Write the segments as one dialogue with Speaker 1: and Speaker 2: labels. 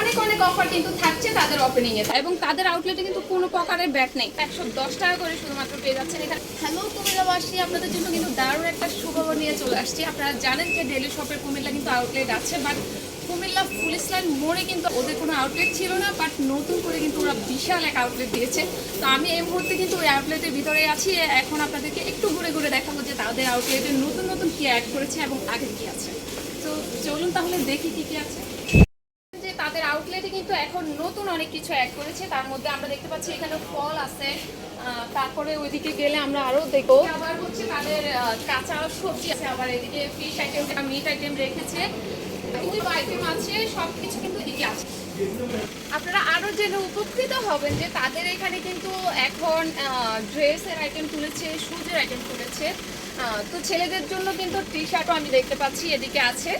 Speaker 1: অনেক অনেক অফার কিন্তু থাকছে তাদের ওপেনিং এ। এবং তাদের আউটলেটে কিন্তু কোনো প্রকারের ব্যাট নেই। একশো দশ টাকা করে শুধুমাত্র পেয়ে যাচ্ছেন এখানে। হ্যালো কুমিল্লাবাসী আপনাদের জন্য কিন্তু দারুণ একটা সুখবর নিয়ে চলে আসছি। আপনারা জানেন যে ডেলি শপের কুমিল্লা কিন্তু আউটলেট আছে বাট কুমিল্লা পুলিশ লাইন মোড়ে কিন্তু ওদের কোনো আউটলেট ছিল না বাট নতুন করে কিন্তু ওরা বিশাল এক আউটলেট দিয়েছে। তো আমি এই মুহূর্তে কিন্তু ওই আউটলেটের ভিতরে আছি। এখন আপনাদেরকে একটু ঘুরে ঘুরে দেখাবো যে তাদের আউটলেটে নতুন নতুন কি অ্যাড করেছে এবং আগে কি আছে। তো চলুন তাহলে দেখি কি কি আছে। কিন্তু এখন নতুন অনেক কিছু অ্যাড করেছে। তার মধ্যে আমরা দেখতে পাচ্ছি এখানে ফল আছে। তারপরে ওইদিকে গেলে আমরা আরও দেখব। আবার হচ্ছে তাদের কাঁচা সবজি আছে। আবার এদিকে ফিশ আইটেম মিট আইটেম রেখেছে। আইটেম আছে সব কিছু কিন্তু এদিকে আছে। আপনারা আরও জেনে উপকৃত হবেন যে তাদের এখানে কিন্তু এখন ড্রেসের আইটেম তুলেছে শুজের আইটেম তুলেছে। তো ছেলেদের জন্য কিন্তু টি শার্টও আমি দেখতে পাচ্ছি এদিকে আছে।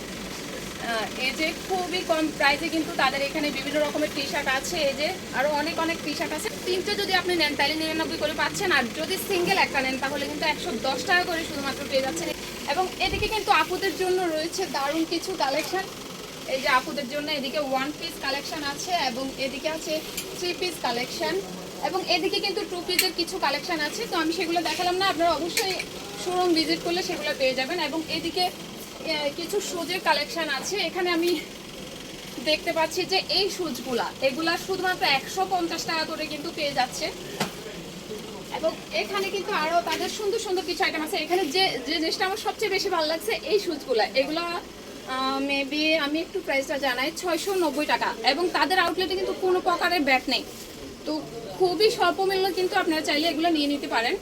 Speaker 1: যে খুবই কম প্রাইসে কিন্তু তাদের এখানে বিভিন্ন রকমের টি শার্ট আছে। এই যে আরও অনেক অনেক টি শার্ট আছে। তিনটে যদি আপনি নেন, তাহলে নিরানব্বই করে পাচ্ছেন। আর যদি সিঙ্গেল একটা নেন, তাহলে কিন্তু একশো দশ টাকা করে শুধুমাত্র পেয়ে যাচ্ছেন। এবং এদিকে কিন্তু আপুদের জন্য রয়েছে দারুণ কিছু কালেকশন এই যে আপুদের জন্য এদিকে ওয়ান পিস কালেকশন আছে এবং এদিকে আছে থ্রি পিস কালেকশন এবং এদিকে কিন্তু টু পিসের কিছু কালেকশন আছে। তো আমি সেগুলো দেখালাম না, আপনারা অবশ্যই শোরুম ভিজিট করলে সেগুলো পেয়ে যাবেন। এবং এদিকে কিছু সুজের কালেকশন আছে। এখানে আমি দেখতে পাচ্ছি যে এই শুজগুলা এগুলা শুধুমাত্র একশো পঞ্চাশ টাকা করে কিন্তু পেয়ে যাচ্ছে। এবং এখানে কিন্তু আরও তাদের সুন্দর সুন্দর কিছু আইটেম আছে। এখানে যে যে জিনিসটা আমার সবচেয়ে বেশি ভালো লাগছে, এই শুজগুলা এগুলা মেবি আমি একটু প্রাইসটা জানাই, ছয়শো নব্বই টাকা। এবং তাদের আউটলেটে কিন্তু কোনো প্রকারের ব্যাট নেই। তো খুবই স্বল্প মূল্য কিন্তু আপনারা চাইলে এগুলো নিয়ে নিতে পারেন।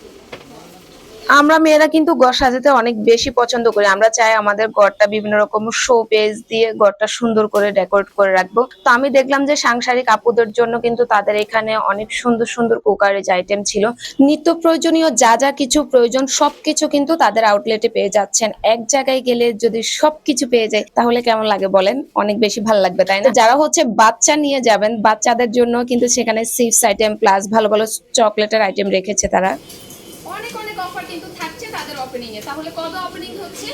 Speaker 2: আমরা মেয়েরা কিন্তু ঘর সাজাতে অনেক বেশি পছন্দ করি। আমরা চাই আমাদের ঘরটা বিভিন্ন রকম শো পেজ দিয়ে ঘরটা সুন্দর করে ডেকোরেট করে রাখব। তো আমি দেখলাম যে সাংসারিক আপুদের জন্য কিন্তু তাদের এখানে অনেক সুন্দর সুন্দর কুকারেজ আইটেম ছিল। নিত্য প্রয়োজনীয় যা যা কিছু প্রয়োজন সবকিছু কিন্তু তাদের আউটলেটে পেয়ে যাচ্ছেন। এক জায়গায় গেলে যদি সবকিছু পেয়ে যায়, তাহলে কেমন লাগে বলেন? অনেক বেশি ভালো লাগবে, তাই না? যারা হচ্ছে বাচ্চা নিয়ে যাবেন, বাচ্চাদের জন্য কিন্তু সেখানে চিপস আইটেম প্লাস ভালো ভালো চকলেটের আইটেম রেখেছে তারা
Speaker 1: অনেক অনেক অফার কিন্তু থাকছে তাদের ওপেনিং এ। তাহলে কবে ওপেনিং হচ্ছে?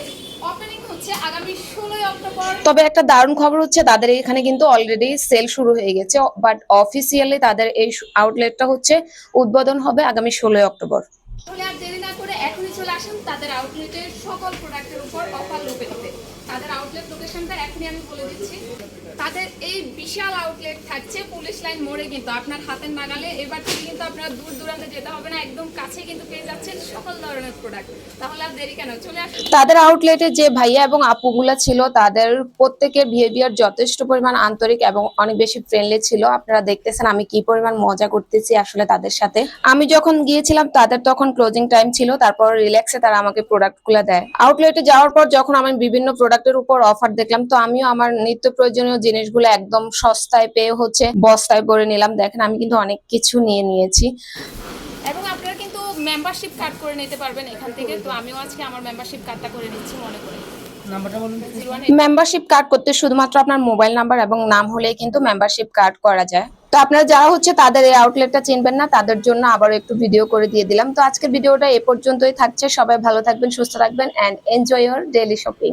Speaker 1: ওপেনিং হচ্ছে আগামী ষোলোই অক্টোবর।
Speaker 2: তবে একটা দারুণ খবর হচ্ছে তাদের এখানে কিন্তু অলরেডি সেল শুরু হয়ে গেছে বাট অফিসিয়ালি তাদের এই আউটলেটটা হচ্ছে উদ্বোধন হবে আগামী ষোলোই অক্টোবর।
Speaker 1: তাহলে আর দেরি না করে এখনই চলে আসুন তাদের আউটলেটের সকল প্রোডাক্টের উপর অফার তাদের আউটলেট লোকেশনটা এখনই আমি বলে দিচ্ছি। তাদের এই বিশাল আউটলেট থাকছে পুলিশ লাইন মোড়ে কিন্তু, আপনার হাতের নাগালে। এবার থেকে কিন্তু আপনার দূর দূরান্তে যেতে হবে না, একদম কাছে কিন্তু পেয়ে যাচ্ছেন সকল ধরনের প্রোডাক্ট তাহলে আর দেরি কেন? চলে আসুন।
Speaker 2: তাদের আউটলেটে যে ভাইয়া এবং আপুগুলা ছিল, তাদের প্রত্যেকের বিহেভিয়ার যথেষ্ট পরিমাণ আন্তরিক এবং অনেক বেশি ফ্রেন্ডলি ছিল। আপনারা দেখতেছেন আমি কি পরিমাণ মজা করতেছি আসলে তাদের সাথে। আমি যখন গিয়েছিলাম, তাদের তখন ক্লোজিং টাইম ছিল, তারপর রিল্যাক্সে তারা আমাকে প্রোডাক্টগুলা দেয়। আউটলেটে যাওয়ার পর যখন আমি বিভিন্ন প্রোডাক্টের উপর অফার দেখলাম। তো আমিও আমার নিত্য প্রয়োজনীয় জিনিসগুলো একদম সস্তায় পেয়ে হচ্ছে বস্তায় ভরে নিলাম। দেখেন আমি কিন্তু অনেক কিছু নিয়ে নিয়েছি।
Speaker 1: এবং আপনারা কিন্তু মেম্বারশিপ কার্ড করে নিতে পারবেন এখান থেকে। তো আমিও আজকে আমার মেম্বারশিপ কার্ডটা করে নিচ্ছি মনে করে।
Speaker 2: মেম্বারশিপ কার্ড করতে শুধুমাত্র আপনার মোবাইল নাম্বার এবং নাম হলেই কিন্তু মেম্বারশিপ কার্ড করা যায়। তো আপনারা যারা হচ্ছে তাদের এই আউটলেটটা চিনবেন না তাদের জন্য আবারও একটু ভিডিও করে দিয়ে দিলাম। তো আজকের ভিডিওটা এ পর্যন্তই থাকছে। সবাই ভালো থাকবেন সুস্থ থাকবেন and enjoy your daily shopping